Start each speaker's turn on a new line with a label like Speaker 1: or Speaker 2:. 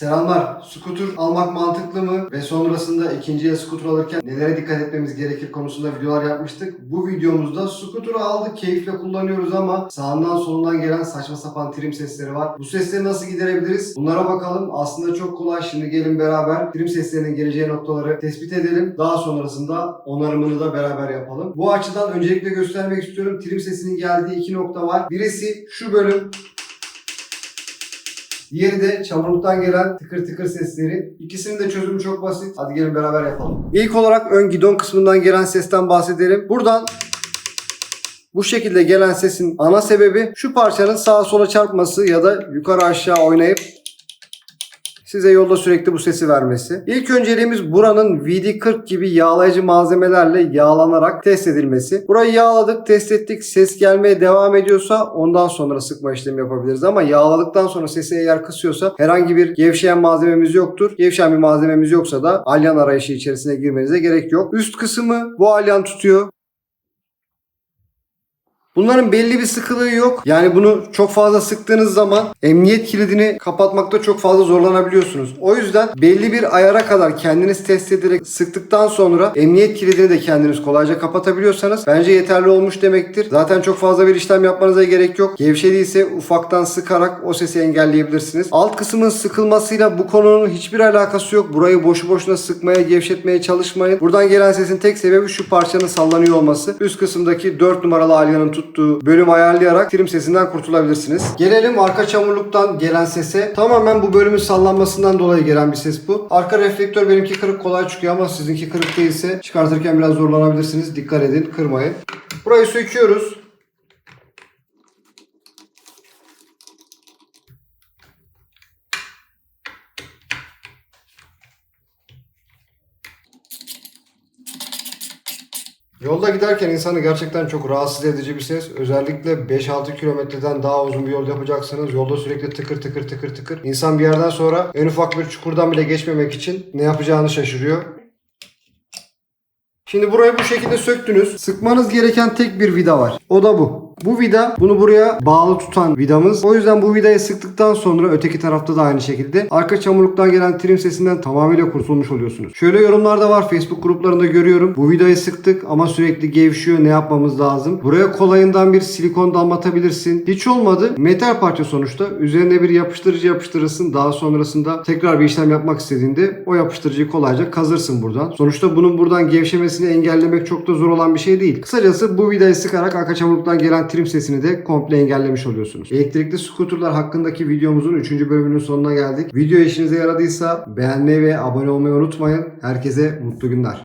Speaker 1: Selamlar. Scooter almak mantıklı mı? Ve sonrasında ikinciye scooter alırken nelere dikkat etmemiz gerekir konusunda videolar yapmıştık. Bu videomuzda scooter'ı aldık, keyifle kullanıyoruz ama sağından solundan gelen saçma sapan trim sesleri var. Bu sesleri nasıl giderebiliriz? Bunlara bakalım. Aslında çok kolay. Şimdi gelin beraber trim seslerinin geleceği noktaları tespit edelim. Daha sonrasında onarımını da beraber yapalım. Bu açıdan öncelikle göstermek istiyorum. Trim sesinin geldiği iki nokta var. Birisi şu bölüm Diğeri de çamurluktan gelen tıkır tıkır sesleri. İkisinin de çözümü çok basit. Hadi gelin beraber yapalım. İlk olarak ön gidon kısmından gelen sesten bahsedelim. Buradan bu şekilde gelen sesin ana sebebi şu parçanın sağa sola çarpması ya da yukarı aşağı oynayıp size yolda sürekli bu sesi vermesi. İlk önceliğimiz buranın VD40 gibi yağlayıcı malzemelerle yağlanarak test edilmesi. Burayı yağladık, test ettik. Ses gelmeye devam ediyorsa ondan sonra sıkma işlemi yapabiliriz. Ama yağladıktan sonra sesi eğer kısıyorsa herhangi bir gevşeyen malzememiz yoktur. Gevşeyen bir malzememiz yoksa da alyan arayışı içerisine girmenize gerek yok. Üst kısmı bu alyan tutuyor. Bunların belli bir sıkılığı yok. Yani bunu çok fazla sıktığınız zaman emniyet kilidini kapatmakta çok fazla zorlanabiliyorsunuz. O yüzden belli bir ayara kadar kendiniz test ederek sıktıktan sonra emniyet kilidini de kendiniz kolayca kapatabiliyorsanız bence yeterli olmuş demektir. Zaten çok fazla bir işlem yapmanıza gerek yok. Gevşediyse ufaktan sıkarak o sesi engelleyebilirsiniz. Alt kısmın sıkılmasıyla bu konunun hiçbir alakası yok. Burayı boşu boşuna sıkmaya, gevşetmeye çalışmayın. Buradan gelen sesin tek sebebi şu parçanın sallanıyor olması. Üst kısımdaki 4 numaralı alyanın tuttuğu bölüm ayarlayarak trim sesinden kurtulabilirsiniz. Gelelim arka çamurluktan gelen sese. Tamamen bu bölümün sallanmasından dolayı gelen bir ses bu. Arka reflektör benimki kırık kolay çıkıyor ama sizinki kırık değilse çıkartırken biraz zorlanabilirsiniz. Dikkat edin, kırmayın. Burayı söküyoruz. Yolda giderken insanı gerçekten çok rahatsız edici bir ses. Özellikle 5-6 kilometreden daha uzun bir yol yapacaksanız yolda sürekli tıkır tıkır tıkır tıkır. İnsan bir yerden sonra en ufak bir çukurdan bile geçmemek için ne yapacağını şaşırıyor. Şimdi burayı bu şekilde söktünüz. Sıkmanız gereken tek bir vida var. O da bu. Bu vida bunu buraya bağlı tutan vidamız. O yüzden bu vidayı sıktıktan sonra öteki tarafta da aynı şekilde arka çamurluktan gelen trim sesinden tamamıyla kurtulmuş oluyorsunuz. Şöyle yorumlarda var Facebook gruplarında görüyorum. Bu vidayı sıktık ama sürekli gevşiyor. Ne yapmamız lazım? Buraya kolayından bir silikon damlatabilirsin. Hiç olmadı. Metal parça sonuçta. Üzerine bir yapıştırıcı yapıştırırsın. Daha sonrasında tekrar bir işlem yapmak istediğinde o yapıştırıcıyı kolayca kazırsın buradan. Sonuçta bunun buradan gevşemesini engellemek çok da zor olan bir şey değil. Kısacası bu vidayı sıkarak arka çamurluktan gelen trim sesini de komple engellemiş oluyorsunuz. Elektrikli skuterlar hakkındaki videomuzun 3. bölümünün sonuna geldik. Video işinize yaradıysa beğenmeyi ve abone olmayı unutmayın. Herkese mutlu günler.